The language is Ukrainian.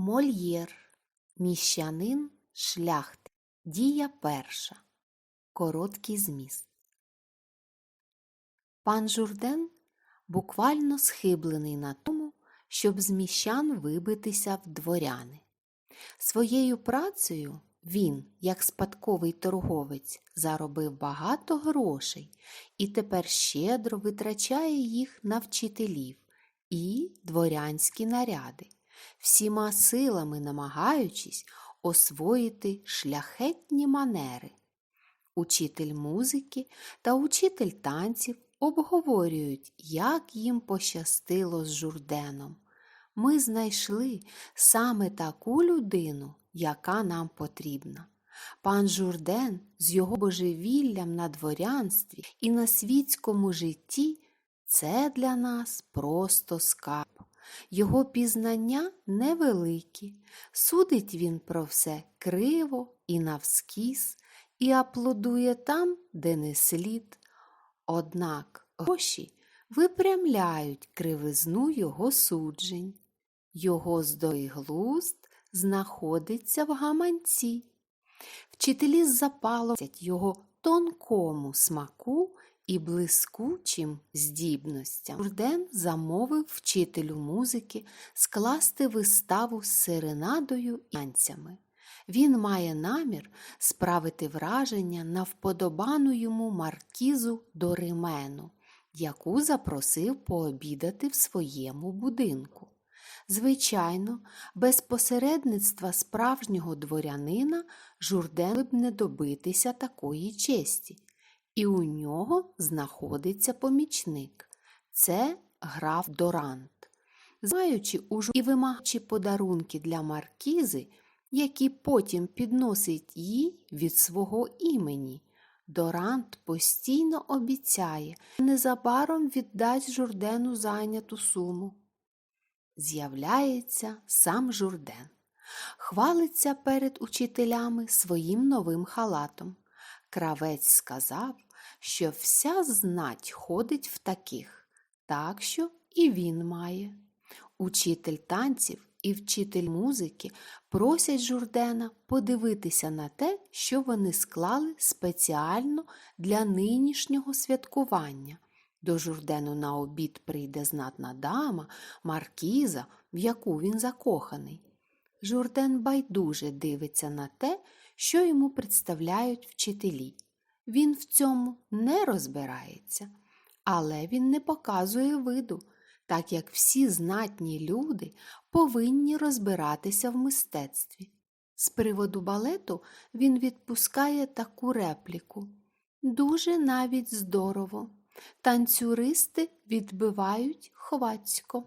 Мольєр, міщанин, шляхти, дія перша, короткий зміст. Пан Журден буквально схиблений на тому, щоб з міщан вибитися в дворяни. Своєю працею він, як спадковий торговець, заробив багато грошей і тепер щедро витрачає їх на вчителів і дворянські наряди, всіма силами намагаючись освоїти шляхетні манери. Учитель музики та учитель танців обговорюють, як їм пощастило з Журденом. Ми знайшли саме таку людину, яка нам потрібна. Пан Журден з його божевіллям на дворянстві і на світському житті це для нас просто скарб. Його пізнання невеликі, судить він про все криво і навскіз, і аплодує там, де не слід. Однак гроші випрямляють кривизну його суджень. Його глузд знаходиться в гаманці. Вчителі з запалом його тонкому смаку і блискучим здібностям. Журден замовив вчителю музики скласти виставу з серенадою і танцями. Він має намір справити враження на вподобану йому маркізу Доримену, яку запросив пообідати в своєму будинку. Звичайно, без посередництва справжнього дворянина Журден б не добитися такої честі. І у нього знаходиться помічник це граф Дорант. Знаючи уже і вимагаючи подарунки для маркізи, які потім підносить їй від свого імені, Дорант постійно обіцяє, незабаром віддасть Журдену зайняту суму. З'являється сам Журден, хвалиться перед учителями своїм новим халатом. Кравець сказав, що вся знать ходить в таких, так що і він має. Учитель танців і вчитель музики просять Журдена подивитися на те, що вони склали спеціально для нинішнього святкування. До Журдену на обід прийде знатна дама, маркіза, в яку він закоханий. Журден байдуже дивиться на те, що йому представляють вчителі. Він в цьому не розбирається, але він не показує виду, так як всі знатні люди повинні розбиратися в мистецтві. З приводу балету він відпускає таку репліку дуже навіть здорово. Танцюристи відбивають хвацько.